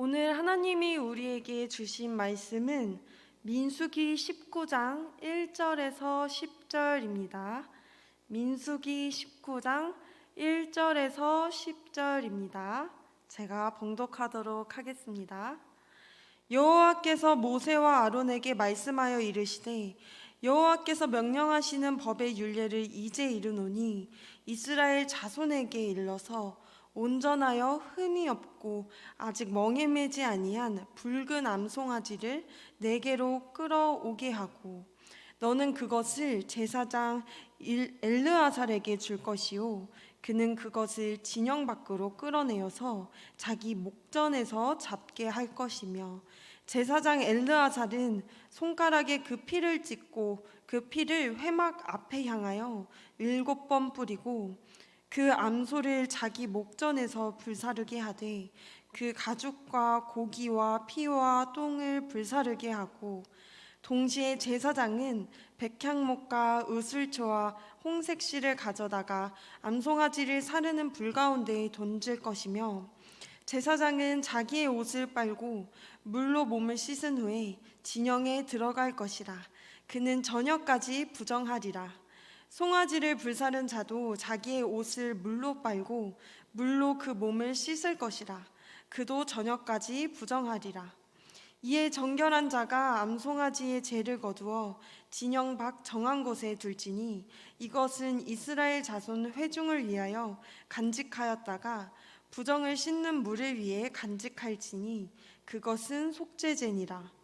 오늘 하나님이 우리에게 주신 말씀은 민수기 19장 1절에서 10절입니다. 민수기 19장 1절에서 10절입니다. 제가 봉독하도록 하겠습니다. 여호와께서 모세와 아론에게 말씀하여 이르시되 여호와께서 명령하시는 법의 율례를 이제 이르노니 이스라엘 자손에게 일러서 온전하여 흠이 없고 아직 멍에매지 아니한 붉은 암송아지를 내게로 끌어오게 하고 너는 그것을 제사장 일- 엘르아살에게 줄 것이요. 그는 그것을 진영 밖으로 끌어내어서 자기 목전에서 잡게 할 것이며 제사장 엘르아살은 손가락에 그 피를 찍고 그 피를 회막 앞에 향하여 일곱 번 뿌리고 그 암소를 자기 목전에서 불사르게 하되 그 가죽과 고기와 피와 똥을 불사르게 하고 동시에 제사장은 백향목과 의술초와 홍색실을 가져다가 암송아지를 사르는 불 가운데에 던질 것이며 제사장은 자기의 옷을 빨고 물로 몸을 씻은 후에 진영에 들어갈 것이라. 그는 저녁까지 부정하리라 송아지를 불사른 자도 자기의 옷을 물로 빨고 물로 그 몸을 씻을 것이라. 그도 저녁까지 부정하리라. 이에 정결한 자가 암송아지의 죄를 거두어 진영 밖 정한 곳에 둘지니 이것은 이스라엘 자손 회중을 위하여 간직하였다가 부정을 씻는 물을 위해 간직할지니 그것은 속죄제니라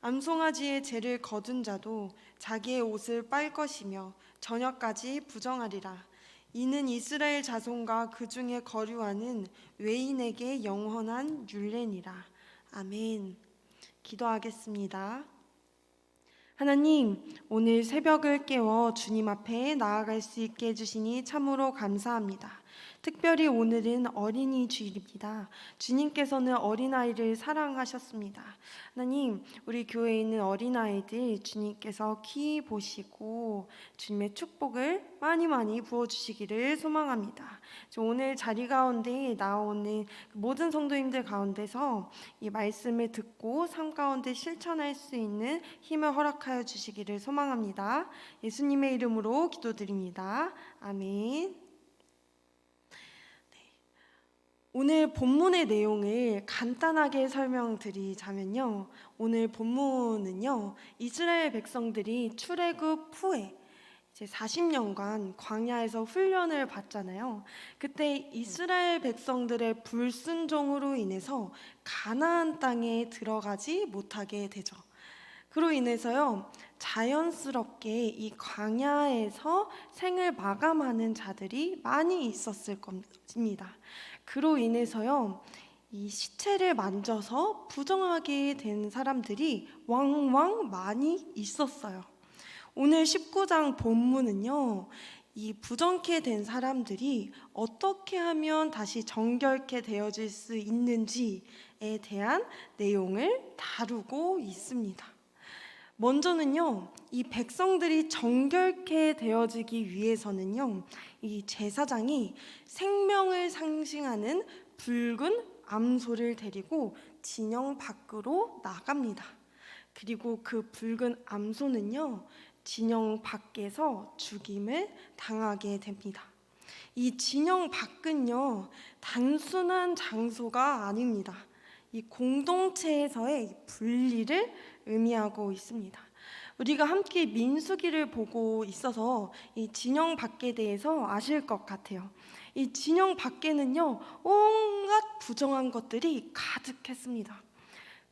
암송아지의 죄를 거둔 자도 자기의 옷을 빨 것이며 저녁까지 부정하리라 이는 이스라엘 자손과 그 중에 거류하는 외인에게 영원한 율례니라 아멘. 기도하겠습니다. 하나님, 오늘 새벽을 깨워 주님 앞에 나아갈 수 있게 해주시니 참으로 감사합니다. 특별히 오늘은 어린이 주일입니다. 주님께서는 어린아이를 사랑하셨습니다. 하나님, 우리 교회에 있는 어린아이들 주님께서 키 보시고 주님의 축복을 많이 많이 부어주시기를 소망합니다. 저 오늘 자리 가운데 나오는 그 모든 성도님들 가운데서 이 말씀을 듣고 삶 가운데 실천할 수 있는 힘을 허락하여 주시기를 소망합니다. 예수님의 이름으로 기도드립니다. 아멘. 오늘 본문의 내용을 간단하게 설명드리자면요. 오늘 본문은요. 이스라엘 백성들이 출애굽 후에 이제 40년간 광야에서 훈련을 받잖아요. 그때 이스라엘 백성들의 불순종으로 인해서 가나안 땅에 들어가지 못하게 되죠. 그로 인해서요. 자연스럽게 이 광야에서 생을 마감하는 자들이 많이 있었을 겁니다. 그로 인해서요. 이 시체를 만져서 부정하게 된 사람들이 왕왕 많이 있었어요. 오늘 19장 본문은요. 이 부정케 된 사람들이 어떻게 하면 다시 정결케 되어질 수 있는지에 대한 내용을 다루고 있습니다. 먼저는요, 이 백성들이 정결케 되어지기 위해서는요, 이 제사장이 생명을 상징하는 붉은 암소를 데리고 진영 밖으로 나갑니다. 그리고 그 붉은 암소는요, 진영 밖에서 죽임을 당하게 됩니다. 이 진영 밖은요, 단순한 장소가 아닙니다. 이 공동체에서의 분리를 의미하고 있습니다. 우리가 함께 민수기를 보고 있어서 이 진영 밖에 대해서 아실 것 같아요. 이 진영 밖에는요, 온갖 부정한 것들이 가득했습니다.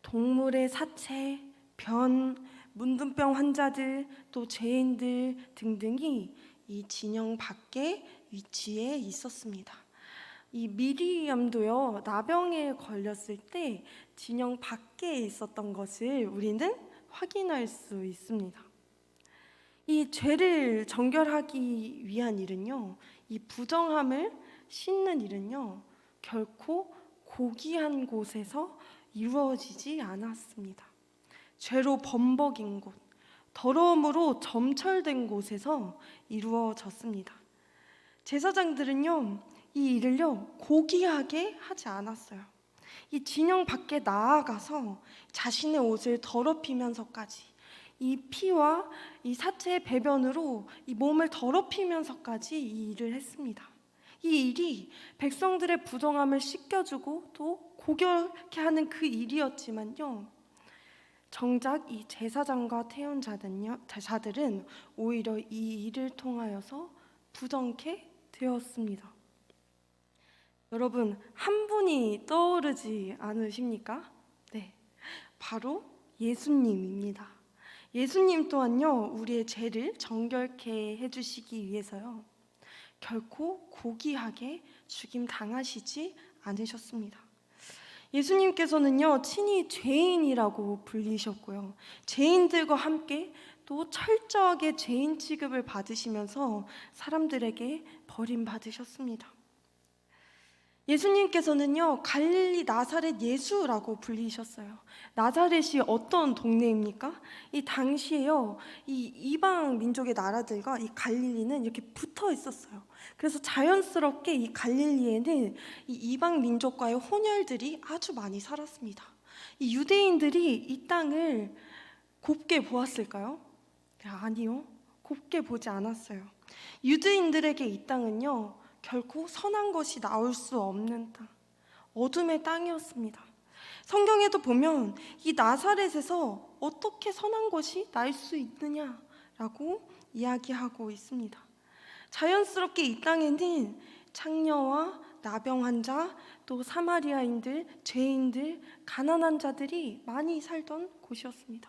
동물의 사체, 변, 문둥병 환자들, 또 죄인들 등등이 이 진영 밖에 위치해 있었습니다. 이 미리암도요 나병에 걸렸을 때 진영 밖에 있었던 것을 우리는 확인할 수 있습니다. 이 죄를 정결하기 위한 일은요, 이 부정함을 씻는 일은요, 결코 고귀한 곳에서 이루어지지 않았습니다. 죄로 범벅인 곳, 더러움으로 점철된 곳에서 이루어졌습니다. 제사장들은요, 이 일을요, 고귀하게 하지 않았어요. 이 진영 밖에 나아가서 자신의 옷을 더럽히면서까지 이 피와 이 사체의 배변으로 이 몸을 더럽히면서까지 이 일을 했습니다. 이 일이 백성들의 부정함을 씻겨주고 또 고결케 하는 그 일이었지만요. 정작 이 제사장과 태운 자들은요, 자들은 오히려 이 일을 통하여서 부정케 되었습니다. 여러분 한 분이 떠오르지 않으십니까? 네, 바로 예수님입니다. 예수님 또한요 우리의 죄를 정결케 해주시기 위해서요 결코 고귀하게 죽임 당하시지 않으셨습니다. 예수님께서는요 친히 죄인이라고 불리셨고요 죄인들과 함께 또 철저하게 죄인 취급을 받으시면서 사람들에게 버림받으셨습니다. 예수님께서는요 갈릴리 나사렛 예수라고 불리셨어요. 나사렛이 어떤 동네입니까? 이 당시에요 이 이방 민족의 나라들과 이 갈릴리는 이렇게 붙어 있었어요. 그래서 자연스럽게 이 갈릴리에는 이 이방 민족과의 혼혈들이 아주 많이 살았습니다. 이 유대인들이 이 땅을 곱게 보았을까요? 아니요, 곱게 보지 않았어요. 유대인들에게 이 땅은요 결코 선한 것이 나올 수 없는 땅, 어둠의 땅이었습니다. 성경에도 보면 이 나사렛에서 어떻게 선한 것이 날 수 있느냐라고 이야기하고 있습니다. 자연스럽게 이 땅에는 창녀와 나병 환자, 또 사마리아인들, 죄인들, 가난한 자들이 많이 살던 곳이었습니다.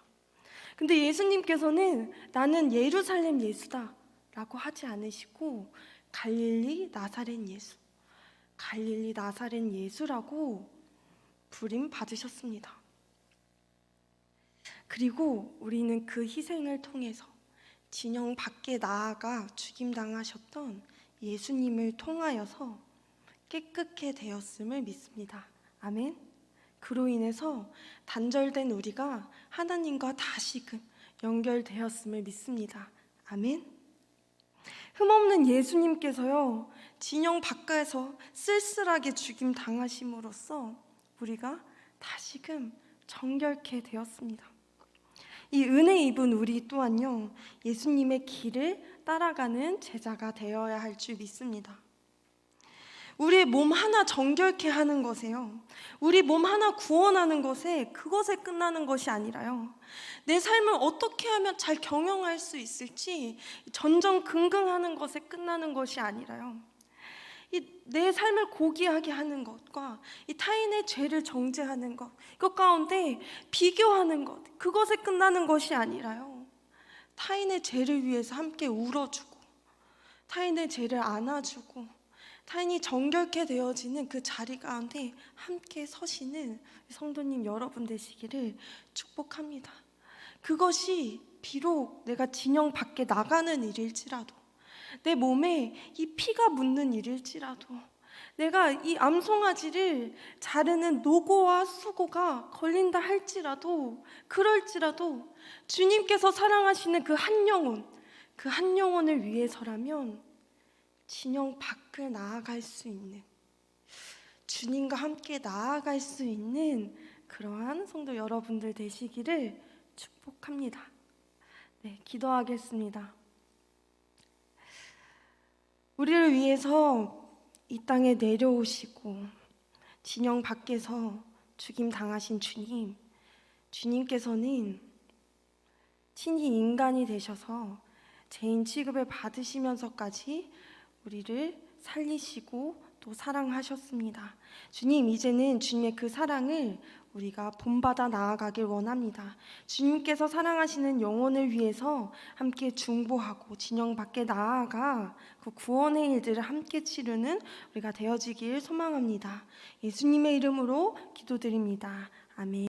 근데 예수님께서는 나는 예루살렘 예수다라고 하지 않으시고 갈릴리 나사렛 예수, 갈릴리 나사렛 예수라고 부림 받으셨습니다. 그리고 우리는 그 희생을 통해서 진영 밖에 나아가 죽임 당하셨던 예수님을 통하여서 깨끗게 되었음을 믿습니다. 아멘. 그로 인해서 단절된 우리가 하나님과 다시금 연결되었음을 믿습니다. 아멘. 흠없는 예수님께서요 진영 밖에서 쓸쓸하게 죽임 당하심으로써 우리가 다시금 정결케 되었습니다. 이 은혜 입은 우리 또한요 예수님의 길을 따라가는 제자가 되어야 할 줄 믿습니다. 우리의 몸 하나 정결케 하는 것에요. 우리 몸 하나 구원하는 것에 그것에 끝나는 것이 아니라요. 내 삶을 어떻게 하면 잘 경영할 수 있을지 전전긍긍하는 것에 끝나는 것이 아니라요. 이 내 삶을 고귀하게 하는 것과 이 타인의 죄를 정죄하는 것, 그 가운데 비교하는 것, 그것에 끝나는 것이 아니라요. 타인의 죄를 위해서 함께 울어주고, 타인의 죄를 안아주고, 타인이 정결케 되어지는 그 자리 가운데 함께 서시는 성도님 여러분 되시기를 축복합니다. 그것이 비록 내가 진영 밖에 나가는 일일지라도 내 몸에 이 피가 묻는 일일지라도 내가 이 암송아지를 자르는 노고와 수고가 걸린다 할지라도 그럴지라도 주님께서 사랑하시는 그 한 영혼 그 한 영혼을 위해서라면 진영 밖을 나아갈 수 있는 주님과 함께 나아갈 수 있는 그러한 성도 여러분들 되시기를 축복합니다. 네, 기도하겠습니다. 우리를 위해서 이 땅에 내려오시고 진영 밖에서 죽임 당하신 주님, 주님께서는 친히 인간이 되셔서 죄인 취급을 받으시면서까지 우리를 살리시고 또 사랑하셨습니다. 주님, 이제는 주님의 그 사랑을 우리가 본받아 나아가길 원합니다. 주님께서 사랑하시는 영혼을 위해서 함께 중보하고 진영 밖에 나아가 그 구원의 일들을 함께 치르는 우리가 되어지길 소망합니다. 예수님의 이름으로 기도드립니다. 아멘.